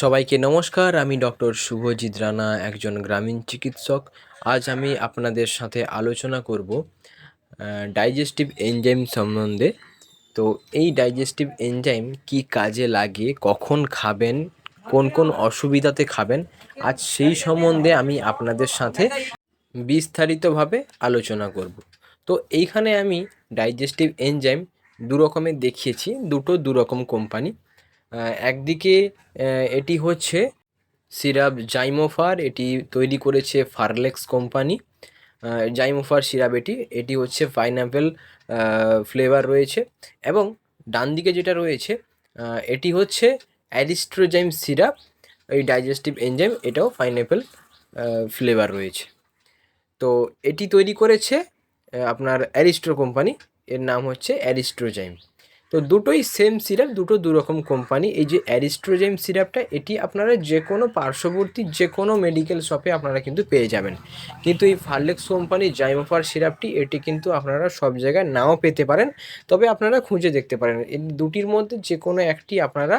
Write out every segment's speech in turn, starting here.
সবাইকে নমস্কার, আমি ডক্টর শুভজিৎ রানা, একজন গ্রামীণ চিকিৎসক। আজ আমি আপনাদের সাথে আলোচনা করব ডাইজেস্টিভ এনজাইম সম্বন্ধে। তো এই ডাইজেস্টিভ এনজাইম কি কাজে লাগে, কখন খাবেন, কোন কোন অসুবিধাতে খাবেন, আজ সেই সম্বন্ধে আমি আপনাদের সাথে বিস্তারিতভাবে আলোচনা করব। তো এইখানে আমি ডাইজেস্টিভ এনজাইম দু রকমের দেখিয়েছি, দুটো দু রকম কোম্পানি একদিকে এটি হচ্ছে সিরাপ জাইমোফার, এটি তৈরি করেছে ফারলেক্স কোম্পানি। জাইমোফার সিরাপ এটি এটি হচ্ছে পাইনাপেল ফ্লেভার রয়েছে। এবং ডান দিকে যেটা রয়েছে এটি হচ্ছে অ্যারিস্ট্রোজাইম সিরাপ, এই ডাইজেস্টিভ এনজাইম, এটাও পাইনাপেল ফ্লেভার রয়েছে। তো এটি তৈরি করেছে আপনার অ্যারিস্ট্রো কোম্পানি, এর নাম হচ্ছে অ্যারিস্ট্রোজাইম তো দুটোই সেম সিরাপ দুটো দুরকম কোম্পানি এই যে অ্যারিস্ট্রোজেম সিরাপটা এটি আপনারা যে কোনো পার্শ্ববর্তী যে কোনো মেডিকেল শপে আপনারা কিন্তু পেয়ে যাবেন। কিন্তু এই ফার্লেক্স কোম্পানির জাইমোফার সিরাপটি এটি কিন্তু আপনারা সব জায়গায় নাও পেতে পারেন। তবে আপনারা খুঁজে দেখতে পারেন। এই দুটির মধ্যে যে কোনো একটি আপনারা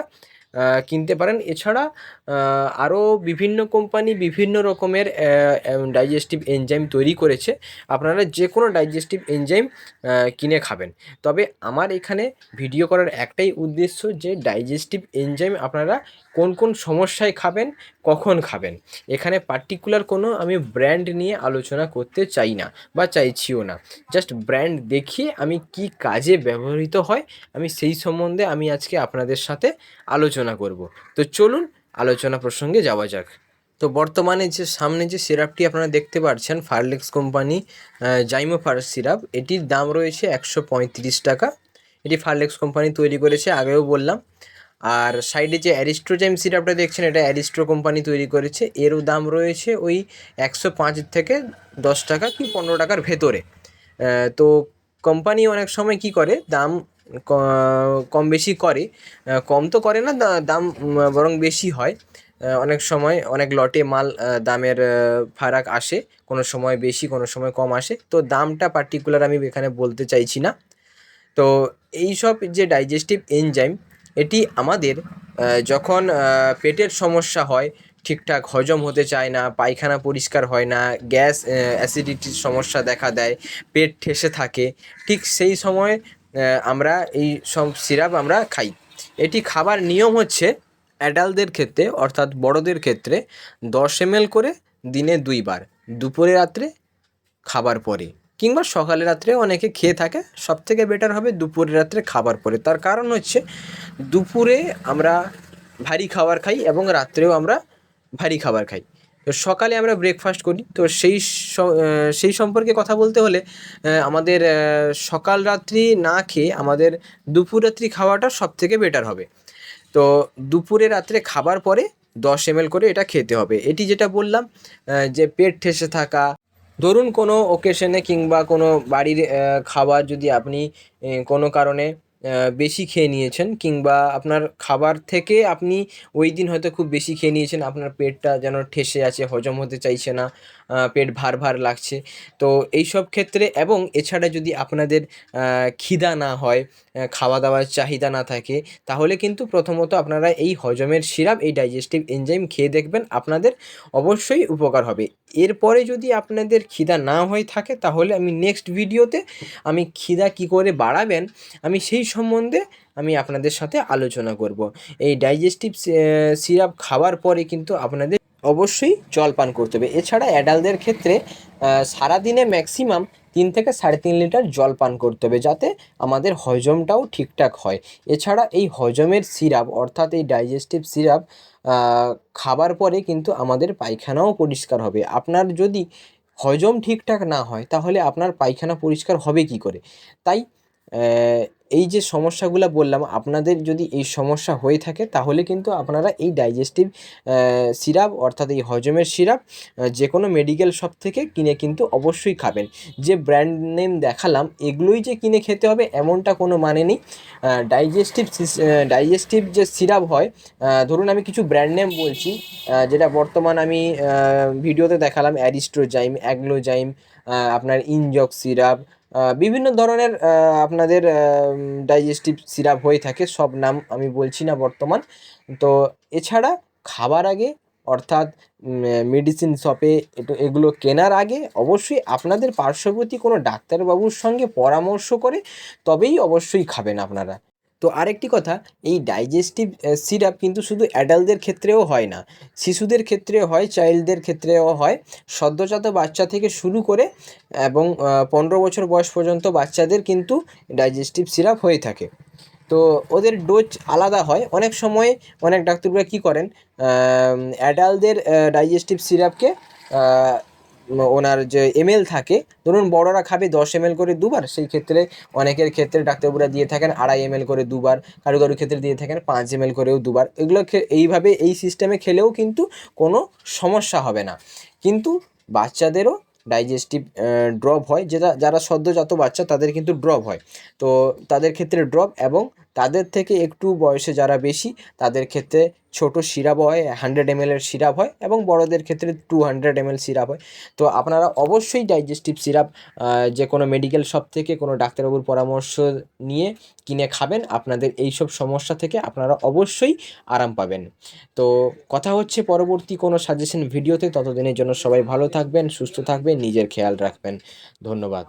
কিনতে পারেন। এছাড়া আরও বিভিন্ন কোম্পানি বিভিন্ন রকমের ডাইজেস্টিভ এনজাইম তৈরি করেছে। আপনারা যে কোনো ডাইজেস্টিভ এনজাইম কিনে খাবেন। তবে আমার এখানে ভিডিও করার একটাই উদ্দেশ্য যে ডাইজেস্টিভ এনজাইম আপনারা কোন কোন সমস্যায় খাবেন, কখন খাবেন। এখানে পার্টিকুলার কোনো আমি ব্র্যান্ড নিয়ে আলোচনা করতে চাই না বা চাইছিও না। জাস্ট ব্র্যান্ড দেখিয়ে আমি কি কাজে ব্যবহৃত হয়, আমি সেই সম্বন্ধে আমি আজকে আপনাদের সাথে আলোচনা করব। তো চলুন আলোচনা প্রসঙ্গে যাওয়া যাক। তো বর্তমানে যে সামনে যে সিরাপটি আপনারা দেখতে পাচ্ছেন ফার্লেক্স কোম্পানি জাইমোফার সিরাপ, এটির দাম রয়েছে একশো পঁয়ত্রিশ টাকা। এটি ফার্লেক্স কোম্পানি তৈরি করেছে, আগেও বললাম। আর সাইডে যে অ্যারিস্ট্রোজাইম সিরাপটা দেখছেন, এটা অ্যারিস্ট্রো কোম্পানি তৈরি করেছে। এরও দাম রয়েছে ওই একশো পাঁচ থেকে দশ টাকা কি পনেরো টাকার ভেতরে। তো কোম্পানি অনেক সময় কি করে, দাম কম বেশি করে। কম তো করে না দাম বরং বেশি হয়। অনেক সময় অনেক লটে মাল দামের ফারাক আসে, কোনো সময় বেশি, কোনো সময় কম আসে। তো দামটা পার্টিকুলার আমি এখানে বলতে চাইছি না। তো এই সব যে ডাইজেস্টিভ এনজাইম এটি আমাদের যখন পেটের সমস্যা হয়, ঠিকঠাক হজম হতে চায় না, পায়খানা পরিষ্কার হয় না, গ্যাস অ্যাসিডিটির সমস্যা দেখা দেয়, পেট ঠেসে থাকে, ঠিক সেই সময় আমরা এই সব সিরাপ আমরা খাই। এটি খাবার নিয়ম হচ্ছে অ্যাডাল্টদের ক্ষেত্রে অর্থাৎ বড়দের ক্ষেত্রে দশ এম করে দিনে দুইবার, দুপুরে রাত্রে খাবার পরে কিংবা সকালে রাত্রে অনেকে খেয়ে থাকে সব থেকে বেটার হবে দুপুরে রাত্রে খাবার পরে। তার কারণ হচ্ছে দুপুরে আমরা ভারী খাবার খাই এবং রাত্রেও আমরা ভারী খাবার খাই। তো সকালে আমরা ব্রেকফাস্ট করি। তো সেই সেই সম্পর্কে কথা বলতে হলে আমাদের সকাল রাত্রি না খেয়ে আমাদের দুপুর রাত্রি খাওয়াটা সব থেকে বেটার হবে। তো দুপুরে রাত্রে খাবার পরে দশ এম করে এটা খেতে হবে। এটি যেটা বললাম যে পেট ঠেসে থাকা। ধরুন কোনো ওকেশনে কিংবা কোনো বাড়ির খাবার যদি আপনি কোনো কারণে বেশি খেয়ে নিয়েছেন কিংবা আপনার খাবার থেকে আপনি ওই দিন হয়তো খুব বেশি খেয়ে নিয়েছেন, আপনার পেটটা যেন ঠেসে আছে, হজম হতে চাইছে না পেট ভার ভার লাগছে। তো এই সব ক্ষেত্রে এবং এছাড়া যদি আপনাদের খিদা না হয় খাওয়া দাওয়ার চাহিদা না থাকে, তাহলে কিন্তু প্রথমত আপনারা এই হজমের সিরাপ, এই ডাইজেস্টিভ এনজাইম খেয়ে দেখবেন, আপনাদের অবশ্যই উপকার হবে। এরপরে যদি আপনাদের খিদা না হয়ে থাকে, তাহলে আমি নেক্সট ভিডিওতে আমি খিদা কি করে বাড়াবেন, আমি সেই সম্বন্ধে আমি আপনাদের সাথে আলোচনা করব। এই ডাইজেস্টিভ সিরাপ খাবার পরে কিন্তু আপনাদের অবশ্যই জল পান করতে হবে। এছাড়া অ্যাডাল্টদের ক্ষেত্রে সারাদিনে ম্যাক্সিমাম তিন থেকে সাড়ে তিন লিটার জল পান করতে হবে যাতে আমাদের হজমটাও ঠিকঠাক হয়। এছাড়া এই হজমের সিরাপ অর্থাৎ এই ডাইজেস্টিভ সিরাপ খাবার পরে কিন্তু আমাদের পায়খানাও পরিষ্কার হবে। আপনার যদি হজম ঠিকঠাক না হয়, তাহলে আপনার পায়খানা পরিষ্কার হবে কি করে? তাই এই যে সমস্যাগুলো বললাম, আপনাদের যদি এই সমস্যা হয়ে থাকে, তাহলে কিন্তু আপনারা এই ডাইজেস্টিভ সিরাপ, অর্থাৎ এই হজমের সিরাপ যে কোনো মেডিকেল শপ থেকে কিনে কিন্তু অবশ্যই খাবেন। যে ব্র্যান্ড নেম দেখালাম, এগুলোই যে কিনে খেতে হবে, এমনটা কোনো মানে নেই। ডাইজেস্টিভ ডাইজেস্টিভ যে সিরাপ হয় ধরুন আমি কিছু ব্র্যান্ড নেম বলছি যেটা বর্তমান আমি ভিডিওতে দেখালাম অ্যারিস্ট্রোজাইম অ্যাগ্লোজাইম আপনার ইনজক সিরাপ বিভিন্ন ধরনের আপনাদের ডাইজেস্টিভ সিরাপ হয়ে থাকে, সব নাম আমি বলছি না বর্তমান। তো এছাড়া খাবার আগে, অর্থাৎ মেডিসিন শপে এগুলো কেনার আগে অবশ্যই আপনাদের পার্শ্ববর্তী কোনো ডাক্তারবাবুর সঙ্গে পরামর্শ করে তবেই অবশ্যই খাবেন আপনারা। তো আরেকটি কথা, এই ডাইজেস্টিভ সিরাপ কিন্তু শুধু অ্যাডাল্টদের ক্ষেত্রেও হয় না, শিশুদের ক্ষেত্রেও হয় চাইল্ডদের ক্ষেত্রেও হয়। সদ্যোজাত বাচ্চা থেকে শুরু করে, এবং পনেরো বছর বয়স পর্যন্ত বাচ্চাদের কিন্তু ডাইজেস্টিভ সিরাপ হয়ে থাকে। তো ওদের ডোজ আলাদা হয়। অনেক সময় অনেক ডাক্তাররা কী করেন অ্যাডাল্টদের ডাইজেস্টিভ সিরাপকে ওনার যে এমএল থাকে, ধরুন বড়রা খাবে দশ এমএল করে দুবার, সেই ক্ষেত্রে অনেকের ক্ষেত্রে ডাক্তারবাবুরা দিয়ে থাকেন আড়াই এমএল করে দুবার কারও কারও ক্ষেত্রে দিয়ে থাকেন পাঁচ এমএল করেও দুবার। এগুলো এইভাবে এই সিস্টেমে খেলেও কিন্তু কোনো সমস্যা হবে না। কিন্তু বাচ্চাদেরও ডাইজেস্টিভ ড্রপ হয়, যেটা, যারা সদ্যোজাত বাচ্চা তাদের কিন্তু ড্রপ হয়। তো তাদের ক্ষেত্রে ড্রপ এবং তাদের থেকে একটু বয়সে যারা বেশি, তাদের ক্ষেত্রে ছোটো সিরাপ হয় হান্ড্রেড এম এমএলের সিরাপ হয় এবং বড়দের ক্ষেত্রে টু হান্ড্রেড এমএল সিরাপ হয়। তো আপনারা অবশ্যই ডাইজেস্টিভ সিরাপ যে কোনো মেডিকেল শপ থেকে, কোনো ডাক্তারবাবুর পরামর্শ নিয়ে কিনে খাবেন। আপনাদের এইসব সমস্যা থেকে আপনারা অবশ্যই আরাম পাবেন। তো কথা হচ্ছে পরবর্তী কোনো সাজেশন ভিডিওতে ততদিনের জন্য সবাই ভালো থাকবেন, সুস্থ থাকবেন, নিজের খেয়াল রাখবেন। ধন্যবাদ।